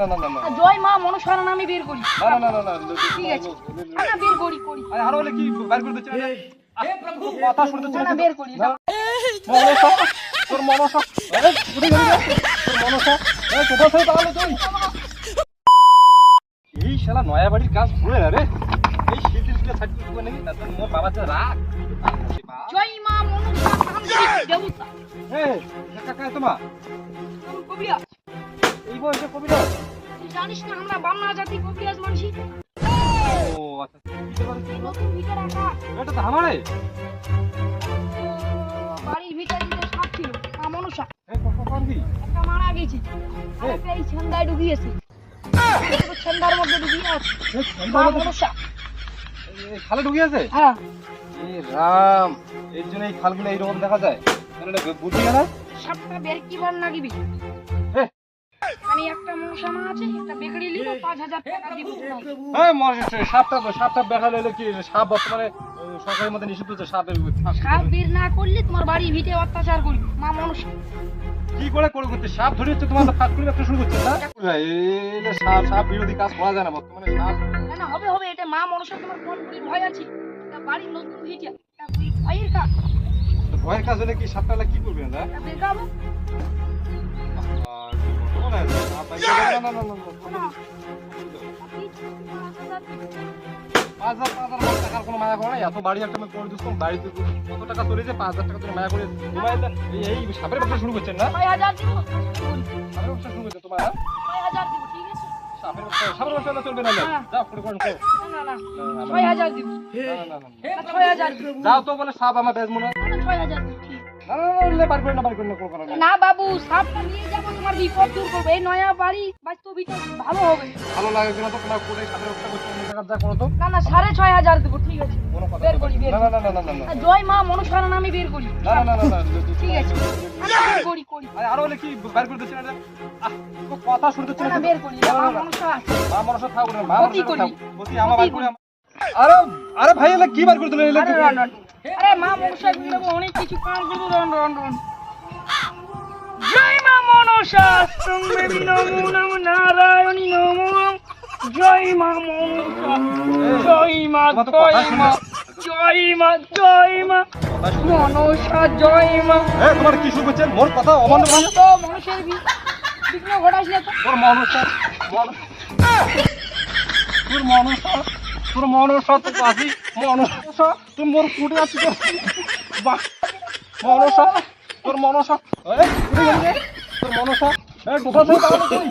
না না না না। জয় মা মনসার নামে বের করি। না না না না না ঠিক আছে। না বের করি করি। আরে আরও হলে কি বাইর করে দিচ্ছে না হে প্রভু। কথা শুনতে না, না, বের করি। মনসা তোর মনসা। আরে উঠে গেলি তোর মনসা। এই কোথা থেকে তাহলে তুই? এই শালা নয়া বাড়ির কাজ করে না রে। এই ছাড়তে দিবে নাকি? তারপর মোর বাবা যে রাগ। জয় মা দেবতা। কাকা তোমা বয়সে কবিতা তুই জানিস না আমরা বামনা জাতি কবিরাজ মানসি ও আচ্ছা। এই নতুন ভিতরে রাখা এটা তো আমারে? বাড়ির ভিতরে যে সাপ ছিল মা মনসা এই কত পারবি একটা মারা গেছে। আর একটা এই ছান্দায় একটা ছান্দার মধ্যে ঢুকিয়ে আছে। এই মা এই খালে ঢুকিয়েছে হ্যাঁ। এ রাম এর জন্য এই খালগুলো এইরকম দেখা যায়। বুদ্ধি না সাপটা বের কিবার হ্যাঁ মানে একটা মশা মা একটা বেকড়ি নিল পাঁচ হাজার টাকা দিব। তোমাকে। সাপটা সাপটা হলে কি সাপ বর্তমানে সরকারের মধ্যে নিষিদ্ধ হচ্ছে সাপ- সাপ বের না করলে তোমার বাড়ি ভিটে অত্যাচার করবি মা মনসা কি করে করে করতে? সাপ ধরে হচ্ছে তোমার ফাঁক করে ব্যবসা শুরু করছে না? সাপ সাপ বিরোধী কাজ করা যায় না বর্তমানে সাপ। না না হবে হবে এটা মা মনসা তোমার কোন ভয় আছে? বাড়ির নতুন ভিটে ভয়ের কাজ। ভয়ের কাজ হলে কি সাপটা হলে কি করবে না পাঁচ হাজার পাঁচ কোনো মায়া করে না এত বাড়ি একটা করে বাড়িতে কত টাকা পাঁচ হাজার টাকা মায়া করে এই সাপের ব্যবসা শুরু করছেন না শুরু করছে তোমার হ্যাঁ? সাপের ব্যবসা হলে চলবে না হ্যাঁ। যাও। না না না না, না, না, না, না, না। না, তো বলে সাপ আমার বেশ মনে না, না, ছয় হাজার না বাবু সাপটা নিয়ে যাব তোমার বিপদ দূর করব এই নয়া বাড়ি বাস্তবিকটা ভালো হবে ভালো লাগে কিনা তো তোমার করে সাপের ব্যবসা করতে অন্য করো তো না না সাড়ে ছয় হাজার দেবো ঠিক আছে বের করি, বের না না না না না জয় মা মনসার নামে বের করি না না না না ঠিক আছে আমি বের করি করি আরে আরও কি বার করে দিচ্ছে না কথা শুনতে না বের করি মা না। মা মনসা থাকবে মা ক্ষতি মনসা করি। থাকবে ক্ষতি আমার আম- আরে আরে ভাই এলে কি বার করে দিলে এলে আরে মা মনসা দেবো অনেক কিছু কাজ দেবো রন রন রন। জয় মা মনসা সঙ্গে নমো নমো নারায়ণী নমো। জয় মা মনসা জয় মা জয় মা জয় মা জয় মা। মনসা জয় মা। এ, তোমার কি শুরু করছেন মোর কথা অমান্য করে। তো মানুষের বিঘ্ন ঘটাইছিলে তো। তোর মনসা তোর মনসা। তোর মনসা তো বাসি মনসা তুই মোর কুটে আছি তো। বাহ মনসা তোর মনসা। তোর মনসা। এই কোথা থেকে পাবো তুই